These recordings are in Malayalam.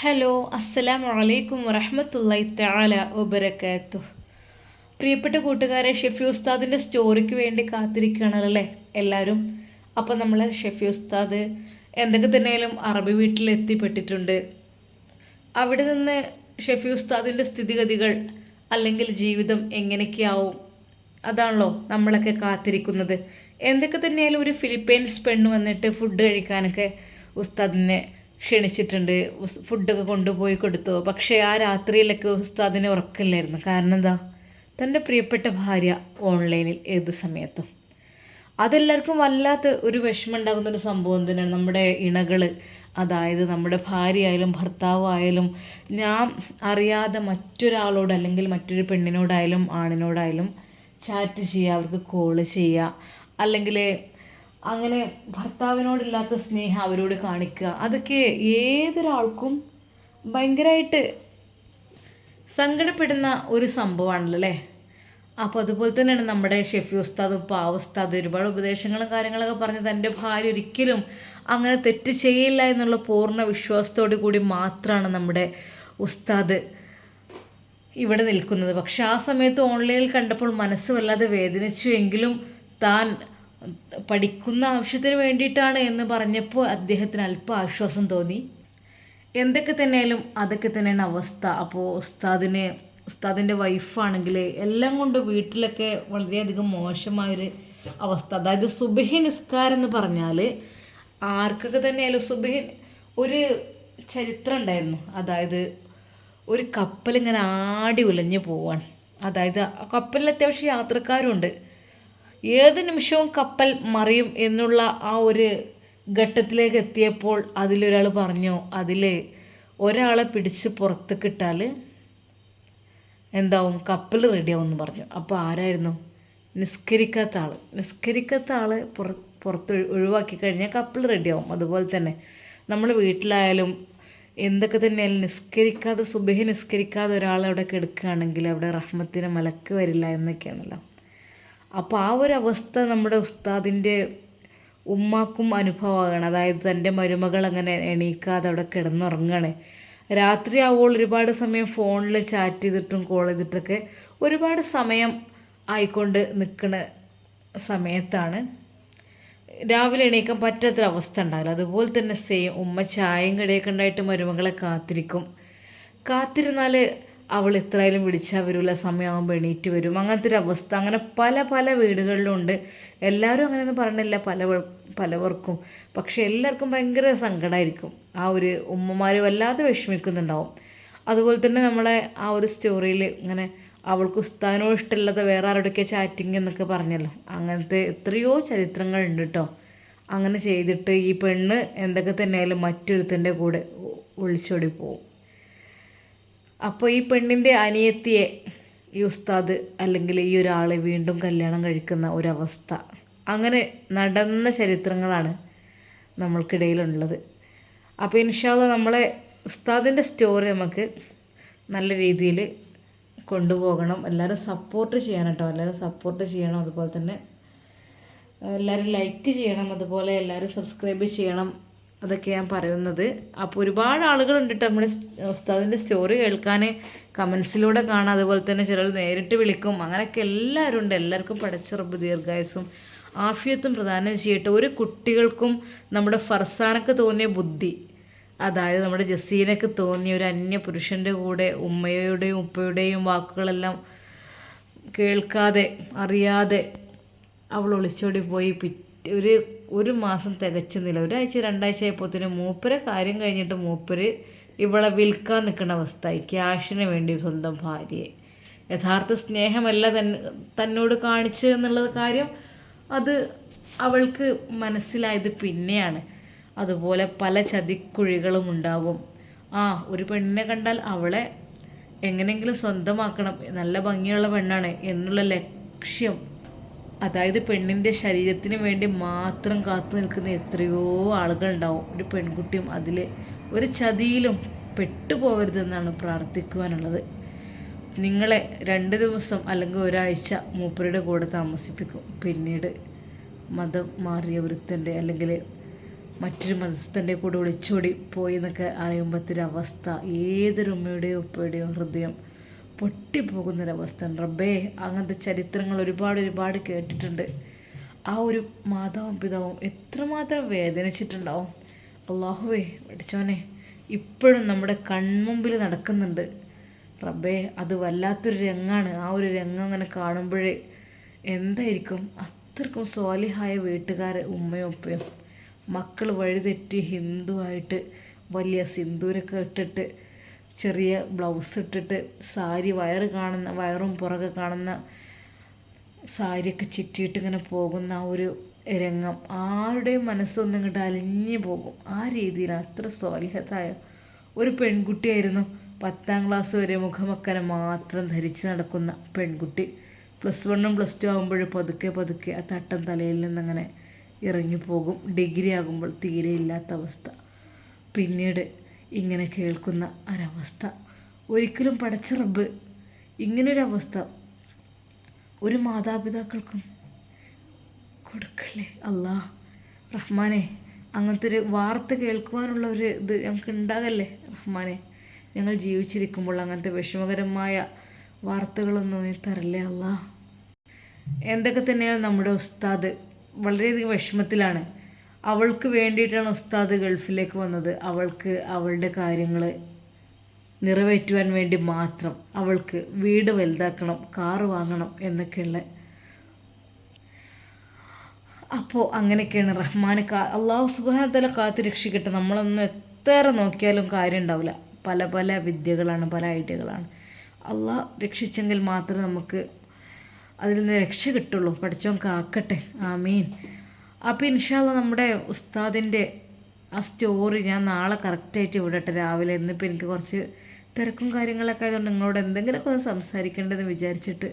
ഹലോ അസ്സലാം വലൈക്കും വറഹമത്തല്ലായി തആല ഒബരക്കാത്തു പ്രിയപ്പെട്ട കൂട്ടുകാരെ ഷെഫി ഉസ്താദിന്റെ സ്റ്റോറിക്ക് വേണ്ടി കാത്തിരിക്കുകയാണല്ലേ എല്ലാവരും? അപ്പം നമ്മൾ ഷെഫി ഉസ്താദ് എന്തൊക്കെ തന്നെയാലും അറബി വീട്ടിൽ എത്തിപ്പെട്ടിട്ടുണ്ട് അവിടെ നിന്ന് ഷെഫി ഉസ്താദിന്റെ സ്ഥിതിഗതികൾ അല്ലെങ്കിൽ ജീവിതം എങ്ങനെയൊക്കെയാവും അതാണല്ലോ നമ്മളൊക്കെ കാത്തിരിക്കുന്നത്. എന്തൊക്കെ തന്നെയാലും ഒരു ഫിലിപ്പൈൻസ് പെണ്ണ് വന്നിട്ട് ഫുഡ് കഴിക്കാനൊക്കെ ഉസ്താദിനെ ക്ഷണിച്ചിട്ടുണ്ട് ഫുഡൊക്കെ കൊണ്ടുപോയി കൊടുത്തു. പക്ഷേ ആ രാത്രിയിലൊക്കെ ഉസ്താദിന് ഉറക്കില്ലായിരുന്നു. കാരണം എന്താ? തന്റെ പ്രിയപ്പെട്ട ഭാര്യ ഓൺലൈനിൽ ഏത് സമയത്തും. അതെല്ലാവർക്കും വല്ലാത്ത ഒരു വിഷമം ഒരു സംഭവം തന്നെയാണ് നമ്മുടെ ഇണകൾ അതായത് നമ്മുടെ ഭാര്യയായാലും ഭർത്താവായാലും ഞാൻ അറിയാതെ മറ്റൊരാളോട് അല്ലെങ്കിൽ മറ്റൊരു പെണ്ണിനോടായാലും ആണിനോടായാലും ചാറ്റ് ചെയ്യുക അവർക്ക് കോൾ ചെയ്യുക. അല്ലെങ്കിൽ അങ്ങനെ ഭർത്താവിനോടില്ലാത്ത സ്നേഹം അവരോട് കാണിക്കുക. അതൊക്കെ ഏതൊരാൾക്കും ഭയങ്കരമായിട്ട് സങ്കടപ്പെടുന്ന ഒരു സംഭവമാണല്ലോ അല്ലേ അപ്പോൾ അതുപോലെ തന്നെയാണ് നമ്മുടെ ഷെഫി ഉസ്താദും പാവ ഉസ്താദ് ഒരുപാട് ഉപദേശങ്ങളും കാര്യങ്ങളൊക്കെ പറഞ്ഞ് തന്റെ ഭാര്യ ഒരിക്കലും അങ്ങനെ തെറ്റ് ചെയ്യില്ല എന്നുള്ള പൂർണ വിശ്വാസത്തോടു കൂടി മാത്രമാണ് നമ്മുടെ ഉസ്താദ് ഇവിടെ നിൽക്കുന്നത്. പക്ഷെ ആ സമയത്ത് ഓൺലൈനിൽ കണ്ടപ്പോൾ മനസ്സ് വല്ലാതെ വേദനിച്ചു. എങ്കിലും താൻ പഠിക്കുന്ന ആവശ്യത്തിന് വേണ്ടിയിട്ടാണ് എന്ന് പറഞ്ഞപ്പോൾ അദ്ദേഹത്തിന് അല്പം ആശ്വാസം തോന്നി. എന്തൊക്കെ തന്നെയാലും അതൊക്കെ തന്നെയാണ് അവസ്ഥ. അപ്പോൾ ഉസ്താദിന് ഉസ്താദിന്റെ വൈഫാണെങ്കിൽ എല്ലാം കൊണ്ട് വീട്ടിലൊക്കെ വളരെയധികം മോശമായൊരു അവസ്ഥ. അതായത് സുബഹി നിസ്കാരം എന്ന് പറഞ്ഞാൽ ആർക്കൊക്കെ തന്നെയായാലും സുബഹി ഒരു ചരിത്രം ഉണ്ടായിരുന്നു. അതായത് ഒരു കപ്പൽ ഇങ്ങനെ ആടി ഉലഞ്ഞു പോവാൻ അതായത് കപ്പലിൽ അത്യാവശ്യം യാത്രക്കാരുണ്ട്. ഏത് നിമിഷവും കപ്പൽ മറിയും എന്നുള്ള ആ ഒരു ഘട്ടത്തിലേക്ക് എത്തിയപ്പോൾ അതിലൊരാൾ പറഞ്ഞു അതിൽ ഒരാളെ പിടിച്ച് പുറത്ത് കിട്ടാൽ എന്താവും? കപ്പൽ റെഡിയാവും എന്ന് പറഞ്ഞു. അപ്പോൾ ആരായിരുന്നു? നിസ്കരിക്കാത്ത ആൾ നിസ്കരിക്കാത്ത ആൾ പുറ പുറത്ത് ഒഴി- ഒഴിവാക്കി കഴിഞ്ഞാൽ കപ്പൽ റെഡിയാവും അതുപോലെ തന്നെ നമ്മൾ വീട്ടിലായാലും എന്തൊക്കെ തന്നെയായാലും നിസ്കരിക്കാതെ സുബഹി നിസ്കരിക്കാതെ ഒരാൾ അവിടെ കിടക്കുകയാണെങ്കിൽ അവിടെ റഹ്മത്തിന് മലക്ക് വരില്ല എന്നൊക്കെയാണല്ലോ. അപ്പോൾ ആ ഒരു അവസ്ഥ നമ്മുടെ ഉസ്താദിന്റെ ഉമ്മാക്കും അനുഭവമാണ്. അതായത് തന്റെ മരുമകൾ അങ്ങനെ എണീക്കാതെ അവിടെ കിടന്നുറങ്ങണേ. രാത്രി ആവുമ്പോൾ ഒരുപാട് സമയം ഫോണിൽ ചാറ്റ് ചെയ്തിട്ടും കോൾ ചെയ്തിട്ടൊക്കെ ഒരുപാട് സമയം ആയിക്കൊണ്ട് നിൽക്കുന്ന സമയത്താണ് രാവിലെ എണീക്കാൻ പറ്റാത്തൊരവസ്ഥ ഉണ്ടാവില്ല അതുപോലെ തന്നെ സെയിം ഉമ്മ ചായയും കടിയൊക്കെ ഉണ്ടായിട്ട് മരുമകളെ കാത്തിരിക്കും. കാത്തിരുന്നാൽ അവൾ എത്രയായാലും വിളിച്ചാൽ വരില്ല സമയമാകുമ്പോൾ എണീറ്റ് വരും. അങ്ങനത്തെ ഒരു അവസ്ഥ. അങ്ങനെ പല പല വീടുകളിലുണ്ട് എല്ലാവരും അങ്ങനെയൊന്നും പറഞ്ഞില്ല പല പലവർക്കും. പക്ഷെ എല്ലാവർക്കും ഭയങ്കര സങ്കടമായിരിക്കും ആ ഒരു ഉമ്മമാർ വല്ലാതെ വിഷമിക്കുന്നുണ്ടാവും. അതുപോലെ തന്നെ നമ്മളെ ആ ഒരു സ്റ്റോറിയിൽ ഇങ്ങനെ അവൾക്ക് ഉസ്താനോ ഇഷ്ടമില്ലാത്ത വേറെ ആരോടൊക്കെ ചാറ്റിങ് എന്നൊക്കെ പറഞ്ഞല്ലോ. അങ്ങനത്തെ എത്രയോ ചരിത്രങ്ങളുണ്ട് കേട്ടോ അങ്ങനെ ചെയ്തിട്ട് ഈ പെണ്ണ് എന്തൊക്കെ തന്നെയായാലും മറ്റൊരുത്തന്റെ കൂടെ ഒളിച്ചോടി പോവും. അപ്പോൾ ഈ പെണ്ണിന്റെ അനിയത്തിയെ ഈ ഉസ്താദ് അല്ലെങ്കിൽ ഈ ഒരാൾ വീണ്ടും കല്യാണം കഴിക്കുന്ന ഒരവസ്ഥ. അങ്ങനെ നടന്ന ചരിത്രങ്ങളാണ് നമ്മൾക്കിടയിലുള്ളത്. അപ്പോൾ ഇൻഷാല്ല നമ്മളെ ഉസ്താദിന്റെ സ്റ്റോറി നമുക്ക് നല്ല രീതിയിൽ കൊണ്ടുപോകണം. എല്ലാവരും സപ്പോർട്ട് ചെയ്യണം കേട്ടോ എല്ലാവരും സപ്പോർട്ട് ചെയ്യണം. അതുപോലെ തന്നെ എല്ലാവരും ലൈക്ക് ചെയ്യണം. അതുപോലെ എല്ലാവരും സബ്സ്ക്രൈബ് ചെയ്യണം. അതൊക്കെ ഞാൻ പറയുന്നത്. അപ്പോൾ ഒരുപാട് ആളുകളുണ്ട് കേട്ടോ നമ്മുടെ ഉസ്താദിന്റെ സ്റ്റോറി കേൾക്കാൻ കമൻസിലൂടെ കാണാം. അതുപോലെ തന്നെ ചിലർ നേരിട്ട് വിളിക്കും. അങ്ങനെയൊക്കെ എല്ലാവരും ഉണ്ട് എല്ലാവർക്കും പഠിച്ചറബ് ദീർഘായുസും ആഫിയത്തും പ്രദാനം ചെയ്യട്ടെ. ഒരു കുട്ടികൾക്കും നമ്മുടെ ഫർസാനക്ക് തോന്നിയ ബുദ്ധി അതായത് നമ്മുടെ ജസീനക്ക് തോന്നിയ ഒരു അന്യ പുരുഷന്റെ കൂടെ ഉമ്മയുടെയും ഉപ്പയുടെയും വാക്കുകളെല്ലാം കേൾക്കാതെ അറിയാതെ അവൾ ഒളിച്ചോടി പോയി. ഒരു ഒരു മാസം തികച്ചുന്നില്ല ഒരാഴ്ച രണ്ടാഴ്ച ആയപ്പോഴത്തേനും മൂപ്പരെ കാര്യം കഴിഞ്ഞിട്ട് മൂപ്പര് ഇവളെ വിൽക്കാൻ നിൽക്കുന്ന അവസ്ഥയായി. ക്യാഷിന് വേണ്ടി സ്വന്തം ഭാര്യയെ. യഥാർത്ഥ സ്നേഹമല്ല തൻ തന്നോട് കാണിച്ചു എന്നുള്ള കാര്യം അത് അവൾക്ക് മനസ്സിലായത് പിന്നെയാണ്. അതുപോലെ പല ചതിക്കുഴികളും ഉണ്ടാകും. ആ ഒരു പെണ്ണിനെ കണ്ടാൽ അവളെ എങ്ങനെയെങ്കിലും സ്വന്തമാക്കണം. നല്ല ഭംഗിയുള്ള പെണ്ണാണ് എന്നുള്ള ലക്ഷ്യം അതായത് പെണ്ണിന്റെ ശരീരത്തിന് വേണ്ടി മാത്രം കാത്തു നിൽക്കുന്ന എത്രയോ ആളുകളുണ്ടാവും. ഒരു പെൺകുട്ടിയും അതിൽ ഒരു ചതിയിലും പെട്ടുപോകരുതെന്നാണ് പ്രാർത്ഥിക്കുവാനുള്ളത്. നിങ്ങളെ രണ്ട് ദിവസം അല്ലെങ്കിൽ ഒരാഴ്ച മൂപ്പരുടെ കൂടെ താമസിപ്പിക്കും. പിന്നീട് മതം മാറിയ വൃത്തന്റെ അല്ലെങ്കിൽ മറ്റൊരു മതസ്ഥന്റെ കൂടെ ഒളിച്ചോടി പോയി എന്നൊക്കെ അറിയുമ്പോഴത്തൊരവസ്ഥ ഏതൊരു ഉമ്മയുടെയോ ഉപ്പയുടെയോ ഹൃദയം പൊട്ടിപ്പോകുന്നൊരവസ്ഥ. റബ്ബേ അങ്ങനത്തെ ചരിത്രങ്ങൾ ഒരുപാട് ഒരുപാട് കേട്ടിട്ടുണ്ട്. ആ ഒരു മാതാവും പിതാവും എത്രമാത്രം വേദനിച്ചിട്ടുണ്ടാവും. അള്ളാഹുവേ പഠിച്ചോനെ ഇപ്പോഴും നമ്മുടെ കൺമുമ്പിൽ നടക്കുന്നുണ്ട്. റബ്ബേ അത് വല്ലാത്തൊരു രംഗമാണ് ആ ഒരു രംഗം അങ്ങനെ കാണുമ്പോഴേ എന്തായിരിക്കും? അത്രക്കും സ്വാലിഹായ വീട്ടുകാർ ഉമ്മയും ഉപ്പയും. മക്കൾ വഴിതെറ്റി ഹിന്ദുവായിട്ട് വലിയ സിന്ദൂരൊക്കെ ഇട്ടിട്ട് ചെറിയ ബ്ലൗസ് ഇട്ടിട്ട് സാരി വയറ് കാണുന്ന വയറും പുറകെ കാണുന്ന സാരിയൊക്കെ ചുറ്റിയിട്ട് ഇങ്ങനെ പോകുന്ന ആ ഒരു രംഗം ആരുടെയും മനസ്സൊന്നും ഇങ്ങോട്ട് അലിഞ്ഞു പോകും. ആ രീതിയിലാണ് അത്ര സ്വാലിഹത്തായ ഒരു പെൺകുട്ടിയായിരുന്നു. പത്താം ക്ലാസ് വരെ മുഖമക്കനെ മാത്രം ധരിച്ച് നടക്കുന്ന പെൺകുട്ടി. പ്ലസ് വണ്ണും പ്ലസ് ടു ആകുമ്പോൾ പതുക്കെ പതുക്കെ ആ തട്ടം തലയിൽ നിന്നങ്ങനെ ഇറങ്ങിപ്പോകും. ഡിഗ്രി ആകുമ്പോൾ തീരെ ഇല്ലാത്ത അവസ്ഥ. പിന്നീട് ഇങ്ങനെ കേൾക്കുന്ന ഒരവസ്ഥ. ഒരിക്കലും പടച്ച റബ്ബ് ഇങ്ങനൊരവസ്ഥ ഒരു മാതാപിതാക്കൾക്കും കൊടുക്കല്ലേ? അല്ലാ റഹ്മാനെ അങ്ങനത്തെ ഒരു വാർത്ത കേൾക്കുവാനുള്ള ഒരു ഇത് ഞങ്ങൾക്ക് ഉണ്ടാകല്ലേ? റഹ്മാനെ ഞങ്ങൾ ജീവിച്ചിരിക്കുമ്പോൾ അങ്ങനത്തെ വിഷമകരമായ വാർത്തകളൊന്നും നീ തരല്ലേ അല്ലാ എന്തൊക്കെ തന്നെയാണ് നമ്മുടെ ഉസ്താദ് വളരെയധികം വിഷമത്തിലാണ്. അവൾക്ക് വേണ്ടിയിട്ടാണ് ഉസ്താദ് ഗൾഫിലേക്ക് വന്നത്. അവൾക്ക് അവളുടെ കാര്യങ്ങൾ നിറവേറ്റുവാൻ വേണ്ടി മാത്രം അവൾക്ക് വീട് വലുതാക്കണം കാറ് വാങ്ങണം എന്നൊക്കെയുള്ള. അപ്പോൾ അങ്ങനെയൊക്കെയാണ് റഹ്മാൻ കാ അള്ളാഹു സുബാനത്തല കാത്ത് രക്ഷിക്കട്ടെ. നമ്മളൊന്നും എത്ര നോക്കിയാലും കാര്യം ഉണ്ടാവില്ല. പല പല വിദ്യകളാണ് പല ഐഡിയകളാണ്. അള്ളാഹ് രക്ഷിച്ചെങ്കിൽ മാത്രമേ നമുക്ക് അതിൽ നിന്ന് രക്ഷ കിട്ടുള്ളൂ. പഠിച്ചോൻ കാക്കട്ടെ. ആമീൻ. അപ്പോൾ ഇൻഷാല്ല നമ്മുടെ ഉസ്താദിന്റെ ആ സ്റ്റോറി ഞാൻ നാളെ കറക്റ്റായിട്ട് വിടട്ടെ രാവിലെ. ഇന്നിപ്പോൾ എനിക്ക് കുറച്ച് തിരക്കും കാര്യങ്ങളൊക്കെ ആയതുകൊണ്ട് നിങ്ങളോട് എന്തെങ്കിലുമൊക്കെ ഒന്ന് സംസാരിക്കേണ്ടതെന്ന് വിചാരിച്ചിട്ട്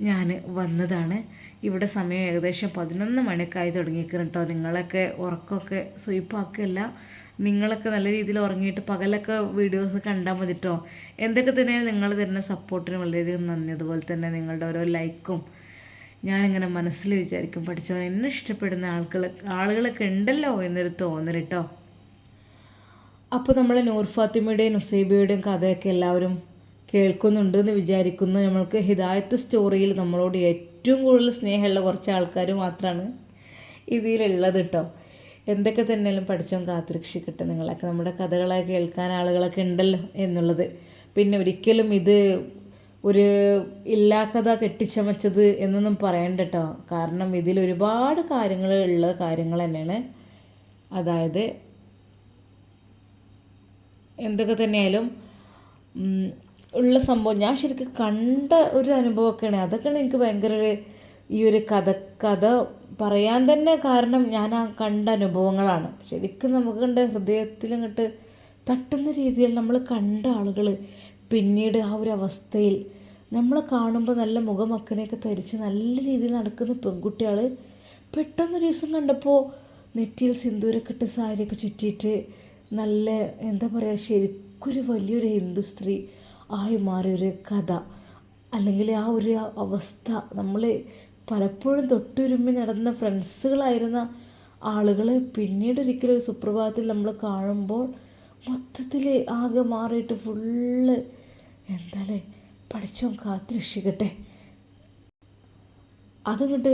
ഞാൻ വന്നതാണ്. ഇവിടെ സമയം ഏകദേശം പതിനൊന്ന് മണിക്കായി തുടങ്ങിയിരിക്കണം കേട്ടോ. നിങ്ങളൊക്കെ ഉറക്കമൊക്കെ സ്വീപ്പാക്കുകയല്ല. നിങ്ങളൊക്കെ നല്ല രീതിയിൽ ഉറങ്ങിയിട്ട് പകലൊക്കെ വീഡിയോസ് കണ്ടാൽ മതി കേട്ടോ. എന്തൊക്കെ തന്നെയാണ് നിങ്ങൾ തരുന്ന സപ്പോർട്ടിന് വളരെയധികം നന്ദി. അതുപോലെ തന്നെ നിങ്ങളുടെ ഓരോ ലൈക്കും ഞാനിങ്ങനെ മനസ്സിൽ വിചാരിക്കും പഠിച്ചവൻ എന്നെ ഇഷ്ടപ്പെടുന്ന ആളുകൾ ആളുകളൊക്കെ ഉണ്ടല്ലോ എന്നൊരു തോന്നൽ കേട്ടോ അപ്പോൾ നമ്മൾ നൂർ ഫാത്തിമയുടെയും നുസൈബയുടെയും കഥയൊക്കെ എല്ലാവരും കേൾക്കുന്നുണ്ട് എന്ന് വിചാരിക്കുന്നു. നമ്മൾക്ക് ഹിദായത്ത് സ്റ്റോറിയിൽ നമ്മളോട് ഏറ്റവും കൂടുതൽ സ്നേഹമുള്ള കുറച്ച് ആൾക്കാർ മാത്രമാണ് ഇതിലുള്ളത് കേട്ടോ എന്തൊക്കെ തന്നെയാലും പഠിച്ചവൻ കാത്തുരക്ഷിക്കട്ടെ നിങ്ങളൊക്കെ നമ്മുടെ കഥകളൊക്കെ കേൾക്കാൻ ആളുകളൊക്കെ ഉണ്ടല്ലോ എന്നുള്ളത്. പിന്നെ ഒരിക്കലും ഇത് ഒരു എല്ലാ കഥ കെട്ടിച്ചമച്ചത് എന്നൊന്നും പറയണ്ട കേട്ടോ കാരണം ഇതിൽ ഒരുപാട് കാര്യങ്ങൾ ഉള്ള കാര്യങ്ങൾ തന്നെയാണ്. അതായത് എന്തൊക്കെ തന്നെയായാലും ഉള്ള സംഭവം ഞാൻ ശരിക്കും കണ്ട ഒരു അനുഭവമൊക്കെയാണ്. അതൊക്കെയാണ് എനിക്ക് ഭയങ്കര ഒരു ഈ ഒരു കഥ കഥ പറയാൻ തന്നെ കാരണം ഞാൻ ആ കണ്ട അനുഭവങ്ങളാണ്. ശരിക്കും നമുക്ക് കണ്ട് ഹൃദയത്തിൽ അങ്ങോട്ട് തട്ടുന്ന രീതിയിൽ നമ്മൾ കണ്ട ആളുകൾ പിന്നീട് ആ ഒരു അവസ്ഥയിൽ നമ്മൾ കാണുമ്പോൾ നല്ല മുഖമക്കനെയൊക്കെ ധരിച്ച് നല്ല രീതിയിൽ നടക്കുന്ന പെൺകുട്ടികൾ പെട്ടെന്നൊരു ദിവസം കണ്ടപ്പോൾ നെറ്റിയിൽ സിന്ദൂരൊക്കെ ഇട്ട് സാരിയൊക്കെ ചുറ്റിയിട്ട് നല്ല എന്താ പറയുക ശരിക്കൊരു വലിയൊരു ഹിന്ദു സ്ത്രീ ആയി മാറിയൊരു കഥ. അല്ലെങ്കിൽ ആ ഒരു അവസ്ഥ നമ്മൾ പലപ്പോഴും തൊട്ടുരുമ്മി നടന്ന ഫ്രണ്ട്സുകളായിരുന്ന ആളുകൾ പിന്നീട് ഒരിക്കലും ഒരു സുപ്രഭാതത്തിൽ നമ്മൾ കാണുമ്പോൾ മൊത്തത്തിൽ ആകെ മാറിയിട്ട് ഫുള്ള് എന്താലേ? പഠിച്ചോൻ കാത്തിരക്ഷിക്കട്ടെ അതുകൊണ്ട്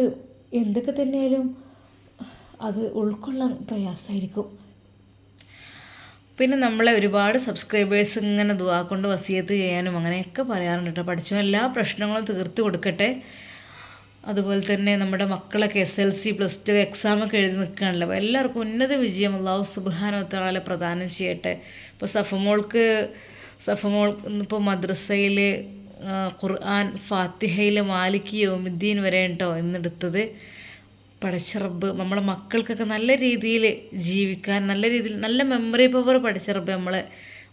എന്തൊക്കെ തന്നെയാലും അത് ഉൾക്കൊള്ളാൻ പ്രയാസമായിരിക്കും പിന്നെ നമ്മളെ ഒരുപാട് സബ്സ്ക്രൈബേഴ്സ് ഇങ്ങനെ ദുവാ കൊണ്ട് വസിയത്ത് ചെയ്യാനും അങ്ങനെയൊക്കെ പറയാറുണ്ട് കേട്ടോ. പഠിച്ചോ എല്ലാ പ്രശ്നങ്ങളും തീർത്ത് കൊടുക്കട്ടെ. അതുപോലെ തന്നെ നമ്മുടെ മക്കളൊക്കെ S L C plus two എക്സാമൊക്കെ എഴുതി നിൽക്കുകയാണല്ലോ. എല്ലാവർക്കും ഉന്നത വിജയം അള്ളാഹു തആല പ്രദാനം ചെയ്യട്ടെ. ഇപ്പോൾ സഫമോൾക്ക് സഫമോൾ ഇന്നിപ്പോൾ മദ്രസയിൽ ഖുർആൻ ഫാത്തിഹയിൽ മാലിക് യോമുദ്ദീൻ വരെ ഉണ്ടോ എന്നെടുത്തത് പഠിച്ച റബ്ബ് നമ്മളെ മക്കൾക്കൊക്കെ നല്ല രീതിയിൽ ജീവിക്കാൻ നല്ല രീതിയിൽ നല്ല മെമ്മറി പവർ പഠിച്ച റബ്ബ് നമ്മളെ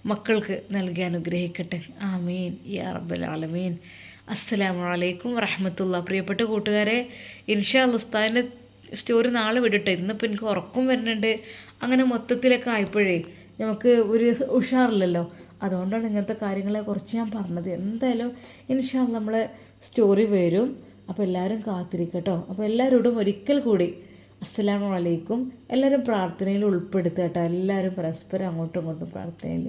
മക്കൾക്ക് നൽകി അനുഗ്രഹിക്കട്ടെ. ആമീൻ. യാ റബ്ബൽ ആലമീൻ. അസ്സലാമു അലൈക്കും വറഹമത്തുള്ള. പ്രിയപ്പെട്ട കൂട്ടുകാരെ ഇൻഷാ ഉസ്താദിന്റെ സ്റ്റോറി നാളെ വിടട്ടെ. ഇന്നിപ്പോൾ എനിക്ക് ഉറക്കം വരുന്നുണ്ട്. അങ്ങനെ മൊത്തത്തിലൊക്കെ ആയപ്പോഴേ നമുക്ക് ഒരു ഉഷാറില്ലല്ലോ. അതുകൊണ്ടാണ് ഇങ്ങനത്തെ കാര്യങ്ങളെ കുറിച്ച് ഞാൻ പറഞ്ഞത്. എന്തായാലും ഇൻഷാ നമ്മൾ സ്റ്റോറി വരും. അപ്പോൾ എല്ലാവരും കാത്തിരിക്കട്ടോ. അപ്പോൾ എല്ലാവരോടും ഒരിക്കൽ കൂടി അസ്സലാമു അലൈക്കും. എല്ലാവരും പ്രാർത്ഥനയിൽ ഉൾപ്പെടുത്തുക കേട്ടോ. എല്ലാവരും പരസ്പരം അങ്ങോട്ടും ഇങ്ങോട്ടും പ്രാർത്ഥനയിൽ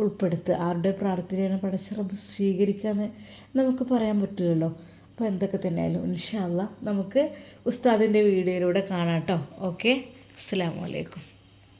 ഉൾപ്പെടുത്തുക. ആരുടെ പ്രാർത്ഥനയാണ് പടച്ചിറപ്പ് സ്വീകരിക്കാമെന്ന് നമുക്ക് പറയാൻ പറ്റില്ലല്ലോ. അപ്പോൾ എന്തൊക്കെ തന്നെയായാലും ഇൻഷാല്ല നമുക്ക് ഉസ്താദിന്റെ വീഡിയോയിലൂടെ കാണാം കേട്ടോ. ഓക്കെ? അസ്സലാമു അലൈക്കും.